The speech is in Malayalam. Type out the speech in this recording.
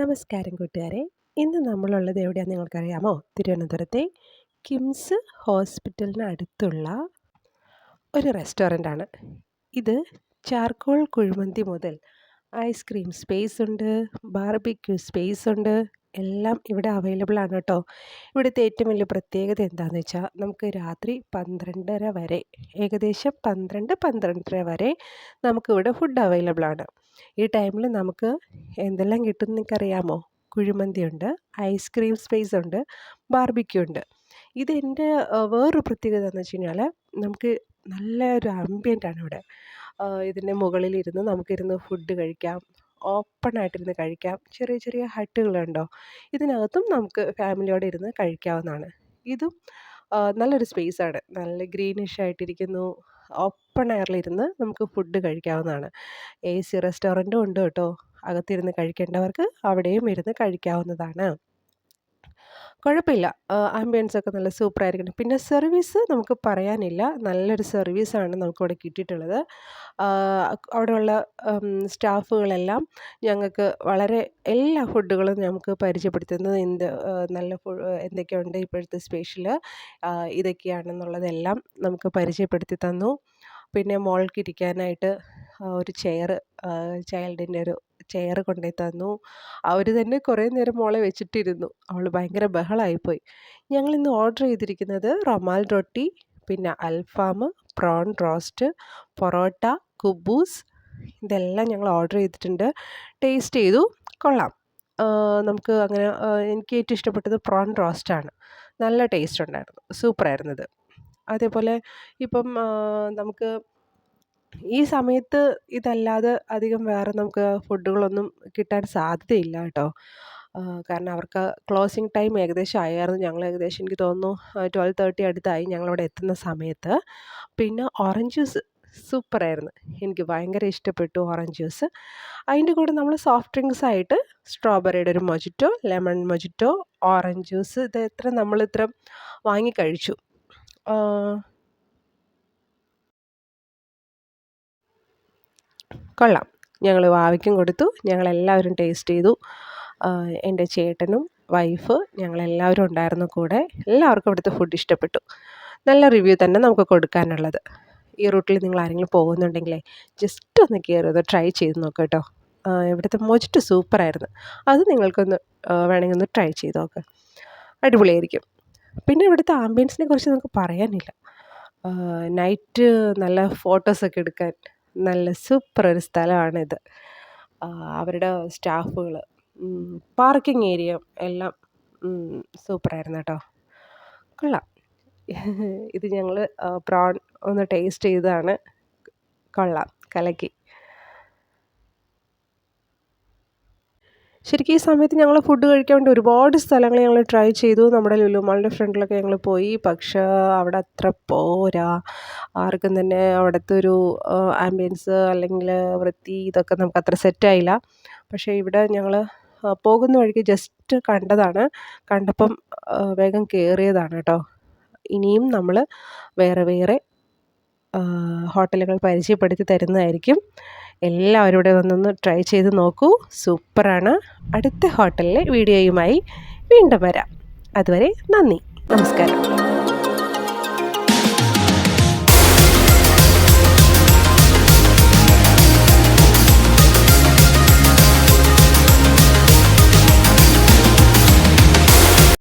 നമസ്കാരം കൂട്ടുകാരെ. ഇന്ന് നമ്മളുള്ളത് എവിടെയാണെന്ന് നിങ്ങൾക്കറിയാമോ? തിരുവനന്തപുരത്തെ കിംസ് ഹോസ്പിറ്റലിന് അടുത്തുള്ള ഒരു റെസ്റ്റോറന്റാണ്. ഇത് ചാർക്കോൾ കുഴിമന്തി മുതൽ ഐസ്ക്രീം സ്പേസ് ഉണ്ട് ബാർബിക്യൂ സ്പേസ് ഉണ്ട് എല്ലാം ഇവിടെ അവൈലബിൾ ആണ് കേട്ടോ ഇവിടുത്തെ ഏറ്റവും വലിയ പ്രത്യേകത എന്താണെന്ന് വെച്ചാൽ നമുക്ക് രാത്രി പന്ത്രണ്ടര വരെ ഏകദേശം പന്ത്രണ്ട് പന്ത്രണ്ടര വരെ നമുക്കിവിടെ ഫുഡ് അവൈലബിൾ ആണ്. ഈ ടൈമിൽ നമുക്ക് എന്തെല്ലാം കിട്ടും നിങ്ങൾക്കറിയാമോ കുഴിമന്തിയുണ്ട് ഐസ്ക്രീം സ്പേസ് ഉണ്ട് ബാർബിക്യൂ ഉണ്ട്. ഇതെന്റെ വേറൊരു പ്രത്യേകത എന്ന് വെച്ച് കഴിഞ്ഞാൽ നമുക്ക് നല്ലൊരു ആണ് ഇവിടെ. ഇതിന്റെ മുകളിലിരുന്ന് നമുക്കിരുന്ന് ഫുഡ് കഴിക്കാം. ഓപ്പൺ ആയിട്ടിരുന്ന് കഴിക്കാം. ചെറിയ ചെറിയ ഹട്ടുകളുണ്ടോ? ഇതിനകത്തും നമുക്ക് ഫാമിലിയോടെ ഇരുന്ന് കഴിക്കാവുന്നതാണ്. ഇതും നല്ലൊരു സ്പേസാണ്. നല്ല ഗ്രീനിഷ് ആയിട്ടിരിക്കുന്നു. ഓപ്പൺ എയറിലിരുന്ന് നമുക്ക് ഫുഡ് കഴിക്കാവുന്നതാണ്. എ സി റെസ്റ്റോറന്റും ഉണ്ട് കേട്ടോ. അകത്തിരുന്ന് കഴിക്കേണ്ടവർക്ക് അവിടെയും ഇരുന്ന് കഴിക്കാവുന്നതാണ്. കുഴപ്പമില്ല. ആംബിയൻസ് ഒക്കെ നല്ല സൂപ്പറായിരിക്കണം പിന്നെ സർവീസ് നമുക്ക് പറയാനില്ല. നല്ലൊരു സർവീസാണ് നമുക്കിവിടെ കിട്ടിയിട്ടുള്ളത്. അവിടെയുള്ള സ്റ്റാഫുകളെല്ലാം ഞങ്ങൾക്ക് വളരെ എല്ലാ ഫുഡുകളും ഞങ്ങൾക്ക് പരിചയപ്പെടുത്തുന്നത് എന്ത് നല്ല എന്തൊക്കെയുണ്ട് ഇപ്പോഴത്തെ സ്പെഷ്യൽ ഇതൊക്കെയാണെന്നുള്ളതെല്ലാം നമുക്ക് പരിചയപ്പെടുത്തി തന്നു. പിന്നെ മോൾക്ക് ഇരിക്കാനായിട്ട് ഒരു ചെയർ ചൈൽഡിന്റെ ഒരു ചെയർ കൊണ്ടുപോയി തന്നു. അവർ തന്നെ കുറേ നേരം മോളെ വെച്ചിട്ടിരുന്നു. അവൾ ഭയങ്കര ഞങ്ങൾ ഇന്ന് ഓർഡർ ചെയ്തിരിക്കുന്നത് റൊമാൽ റൊട്ടി പിന്നെ അൽഫാം പ്രോൺ റോസ്റ്റ് പൊറോട്ട കുബൂസ് ഇതെല്ലാം ഞങ്ങൾ ഓർഡർ ചെയ്തിട്ടുണ്ട്. ടേസ്റ്റ് ചെയ്തു. കൊള്ളാം. നമുക്ക് അങ്ങനെ എനിക്ക് ഏറ്റവും ഇഷ്ടപ്പെട്ടത് പ്രോൺ റോസ്റ്റാണ് നല്ല ടേസ്റ്റ് ഉണ്ടായിരുന്നു. സൂപ്പറായിരുന്നു ഇത്. അതേപോലെ ഇപ്പം നമുക്ക് ഈ സമയത്ത് ഇതല്ലാതെ അധികം വേറെ നമുക്ക് ഫുഡുകളൊന്നും കിട്ടാൻ സാധ്യതയില്ല കേട്ടോ. കാരണം അവർക്ക് ക്ലോസിങ് ടൈം ഏകദേശം ആയായിരുന്നു. ഞങ്ങൾ ഏകദേശം എനിക്ക് തോന്നുന്നു ട്വൽവ് തേർട്ടി അടുത്തായി ഞങ്ങളവിടെ എത്തുന്ന സമയത്ത്. പിന്നെ ഓറഞ്ച് ജ്യൂസ് സൂപ്പറായിരുന്നു. എനിക്ക് ഭയങ്കര ഇഷ്ടപ്പെട്ടു ഓറഞ്ച് ജ്യൂസ് അതിന്റെ കൂടെ നമ്മൾ സോഫ്റ്റ് ഡ്രിങ്ക്സ് ആയിട്ട് സ്ട്രോബെറിയുടെ ഒരു mojito lemon mojito orange juice ഇത് എത്ര നമ്മൾ ഇത്ര വാങ്ങി കൊള്ളാം. ഞങ്ങൾ വാവയ്ക്കും കൊടുത്തു. ഞങ്ങളെല്ലാവരും ടേസ്റ്റ് ചെയ്തു. എന്റെ ചേട്ടനും വൈഫ് ഞങ്ങളെല്ലാവരും ഉണ്ടായിരുന്നു കൂടെ. എല്ലാവർക്കും ഇവിടുത്തെ ഫുഡ് ഇഷ്ടപ്പെട്ടു. നല്ല റിവ്യൂ തന്നെ നമുക്ക് കൊടുക്കാനുള്ളത്. ഈ റൂട്ടിൽ നിങ്ങൾ ആരെങ്കിലും പോകുന്നുണ്ടെങ്കിലേ ജസ്റ്റ് ഒന്ന് കയറി ട്രൈ ചെയ്ത് നോക്കുക കേട്ടോ. ഇവിടുത്തെ മൊജിറ്റ് സൂപ്പറായിരുന്നു അത് നിങ്ങൾക്കൊന്ന് വേണമെങ്കിൽ ഒന്ന് ട്രൈ ചെയ്ത് നോക്കുക അടിപൊളിയായിരിക്കും. പിന്നെ ഇവിടുത്തെ ആംബിയൻസിനെ കുറിച്ച് നമുക്ക് പറയാനില്ല. നൈറ്റ് നല്ല ഫോട്ടോസൊക്കെ എടുക്കാൻ നല്ല സൂപ്പർ ഒരു സ്ഥലമാണിത്. അവരുടെ സ്റ്റാഫുകൾ പാർക്കിംഗ് ഏരിയ എല്ലാം സൂപ്പറായിരുന്നു കേട്ടോ. കൊള്ളാം. ഇത് ഞങ്ങൾ പ്രോൺ ഒന്ന് ടേസ്റ്റ് ചെയ്തതാണ്. കൊള്ളാം. കലക്കി. ശരിക്കും ഈ സമയത്ത് ഞങ്ങൾ ഫുഡ് കഴിക്കാൻ വേണ്ടി ഒരുപാട് സ്ഥലങ്ങൾ ഞങ്ങൾ ട്രൈ ചെയ്തു. നമ്മുടെ ലുലുമാളിന്റെ ഫ്രണ്ടിലൊക്കെ ഞങ്ങൾ പോയി. പക്ഷേ അവിടെ അത്ര പോരാ. ആർക്കും തന്നെ അവിടുത്തെ ഒരു ആംബിയൻസ് അല്ലെങ്കിൽ വൃത്തി ഇതൊക്കെ നമുക്ക് അത്ര സെറ്റായില്ല പക്ഷേ ഇവിടെ ഞങ്ങൾ പോകുന്ന വഴിക്ക് ജസ്റ്റ് കണ്ടതാണ്. കണ്ടപ്പം വേഗം കയറിയതാണ് കേട്ടോ. ഇനിയും നമ്മൾ വേറെ വേറെ ഹോട്ടലുകൾ പരിചയപ്പെടുത്തി തരുന്നതായിരിക്കും. എല്ലാവരും ഇവിടെ വന്നൊന്ന് ട്രൈ ചെയ്ത് നോക്കൂ. സൂപ്പറാണ്. അടുത്ത ഹോട്ടലിലെ വീഡിയോയുമായി വീണ്ടും വരാം. അതുവരെ നന്ദി. നമസ്കാരം.